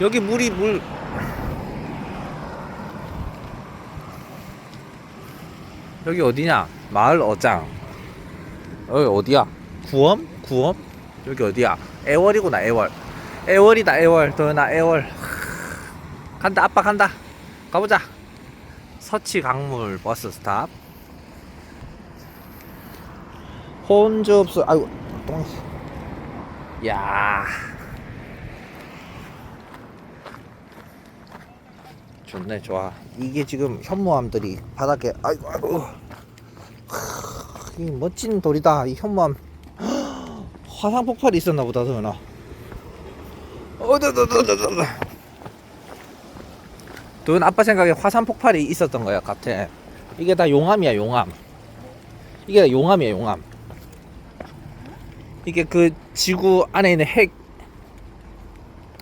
여기 물이 물 여기 어디냐? 마을 어장. 여기 어디야? 구엄? 구엄? 여기 어디야? 애월이구나 애월. 애월이다 애월. 도연아 애월. 간다 아빠 간다. 가보자. 서치 강물 버스 스탑. 혼접수 아이고 똥. 야. 좋네 좋아. 이게 지금 현무암들이 바닥에 아이고 아이고. 크, 이 멋진 돌이다 이 현무암. 화산 폭발이 있었나 보다 도연아. 어더더더더더 도연 아빠 생각에 화산 폭발이 있었던 거야 같아. 이게 다 용암이야 용암. 이게 다 용암이야 용암. 이게 그 지구 안에 있는 핵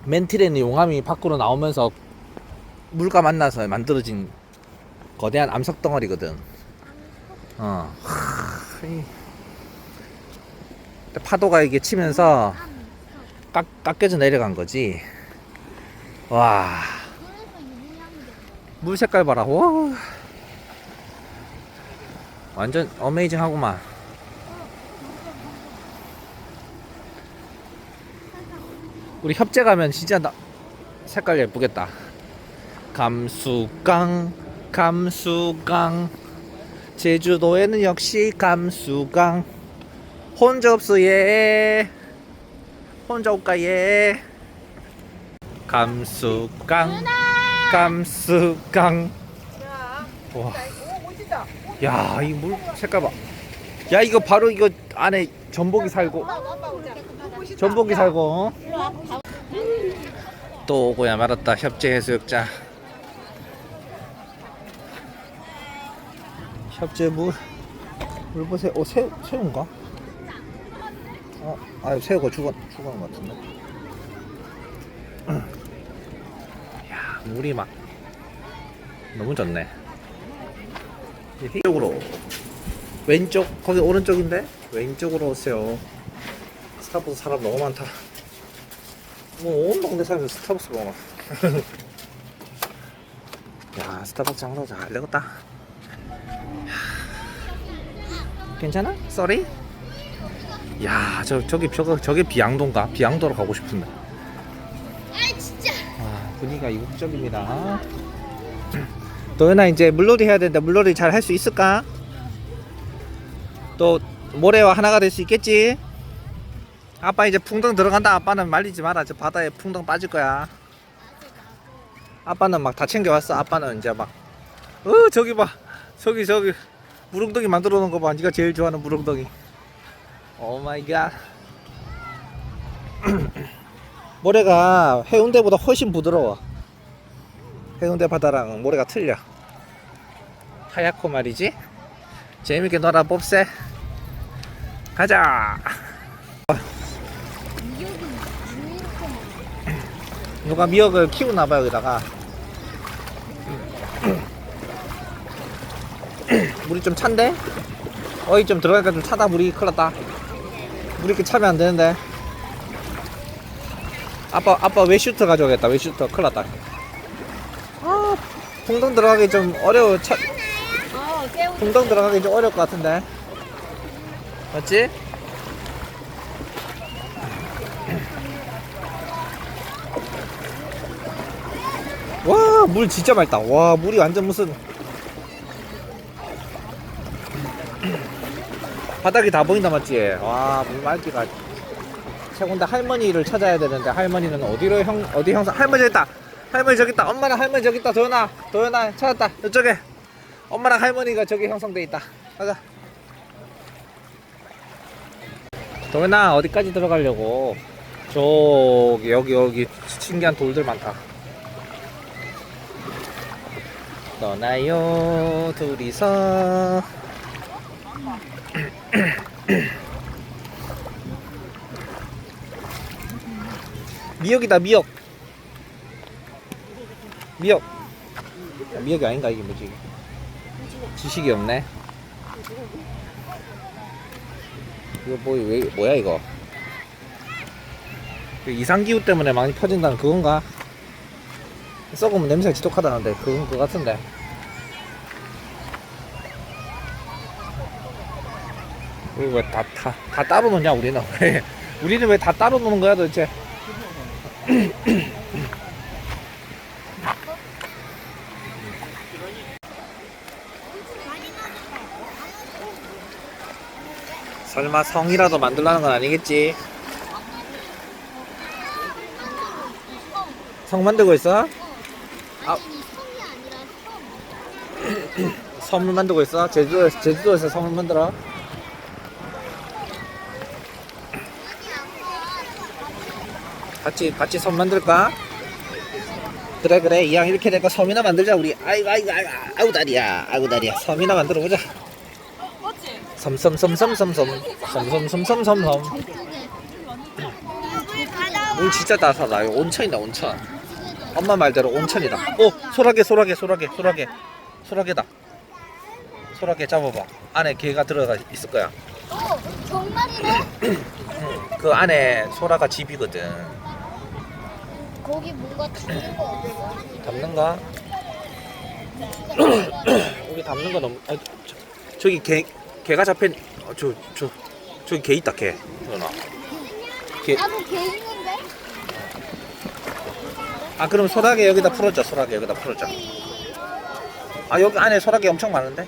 멘틀에 있는 용암이 밖으로 나오면서 물과 만나서 만들어진 거대한 암석 덩어리거든. 어. 파도가 이게 치면서 깎, 깎여져 내려간 거지. 와. 물 색깔 봐라. 와. 완전 어메이징 하구만. 우리 협재 가면 진짜 나, 색깔 예쁘겠다. 감수강 감수강. 제주도에는 역시 감수강. 혼자 없어 예 혼자 올까 예 감수강 감수강. 와 야 이 물 색깔 봐 야 이거 바로 이거 안에 전복이 살고. 전복이 살고. 어? 또 오고야 말았다 협재 해수욕장 협재 물, 물 보세요. 어, 새, 새우인가? 어, 아, 새우가 죽어, 죽은 것 같은데. 야, 물이 막 너무 좋네. 이쪽으로 왼쪽 거기 오른쪽인데 왼쪽으로 오세요. 스타벅스 사람 너무 많다. 뭐온 동네 사람들 스타벅스 먹어. 야, 스타벅스 장사 잘 되겠다. 괜찮아? 쏘리? 야, 저 저기 저거 저게 비양도인가? 비양도로 가고 싶은데. 아 진짜 아, 분위기가 이국적입니다. 도연아 이제 물놀이 해야 되는데 물놀이 잘 할 수 있을까? 또 모래와 하나가 될 수 있겠지? 아빠 이제 풍덩 들어간다. 아빠는 말리지 마라. 저 바다에 풍덩 빠질 거야. 아빠는 막 다 챙겨왔어. 아빠는 이제 막, 어 저기 봐, 저기 저기 물웅덩이 만들어 놓은 거 봐. 네가 제일 좋아하는 물웅덩이. 오 마이 갓. 모래가 해운대보다 훨씬 부드러워. 해운대 바다랑 모래가 틀려. 하얗고 말이지. 재밌게 놀아 봅세. 가자. 누가 미역을 키우나 봐요 여기다가. 물이 좀 찬데? 어이 좀 들어가니까 좀 차다 물이 큰일 났다. 물이 이렇게 차면 안 되는데. 아빠 아빠 웨슈터 가져오겠다 웨슈터 큰일 났다. 아 풍덩 들어가기 좀 어려워. 차, 풍덩 들어가기 좀 어려울 것 같은데. 맞지? 와, 물 진짜 맑다. 와, 물이 완전 무슨. 바닥이 다 보인다, 맞지? 와, 물 맑기가. 최고인데 할머니를 찾아야 되는데, 할머니는 어디로 형, 어디 형사, 할머니 저기 있다! 할머니 저기 있다! 엄마랑 할머니 저기 있다! 도연아! 도연아, 찾았다! 이쪽에! 엄마랑 할머니가 저기 형성돼 있다. 가자. 도연아 어디까지 들어가려고? 저기 여기 여기 신기한 돌들 많다. 떠나요 둘이서. 미역이다 미역. 미역. 아, 미역이 아닌가 이게 뭐지? 지식이 없네. 이거 뭐, 왜, 뭐야, 이거? 그 이상기후 때문에 많이 퍼진다는 그건가? 썩으면 냄새가 지독하다는데 그건 그거 같은데 우리 왜다 다, 다 따로 놓냐 우리는 왜 우리는 왜 다 따로 노는 거야 도대체 설마 성이라도 만들라는 건 아니겠지 성 만들고 있어? 아. 아니라 성. 섬을 만들고 있어? 제주도, 제주도에서 섬을 만들어? 같이, 같이 섬 만들까? 그래, 그래. 이왕 이렇게 되고 섬이나 만들자, 우리. 아이고, 아이고, 아이고, 아이고, 다리야. 아이고, 다리야. 섬이나 만들어 보자. 섬, 섬, 섬, 섬, 섬, 섬. 섬, 섬, 섬, 섬, 섬, 섬. 물 진짜. 이거 온천이다, 온천. 엄마 말대로 온천이다. 오, 소라게, 소라게, 소라게, 소라게. 소라게다. 소라게 잡아봐. 안에 개가 들어가 있을 거야. 어 정말이네. 그 안에 소라가 집이거든. 거기 뭔가 담긴 거 없어? 담는가? 우리 담는 거 너무. 아, 저, 저기 개 개가 잡힌. 어, 저, 저, 저기 개 있다 개. 누나. 개. 나도 개 있는데. 아 그럼 소라게 여기다 풀어줘. 소라게 여기다 풀어줘. 아 여기 안에 소라게 엄청 많은데.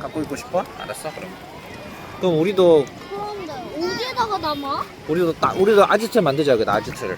갖고 있고 싶어? 알았어 그럼. 그럼 우리도 그런데 어디에다가 담아? 우리도 따, 우리도 아지트 만들자 여기다 아지트를.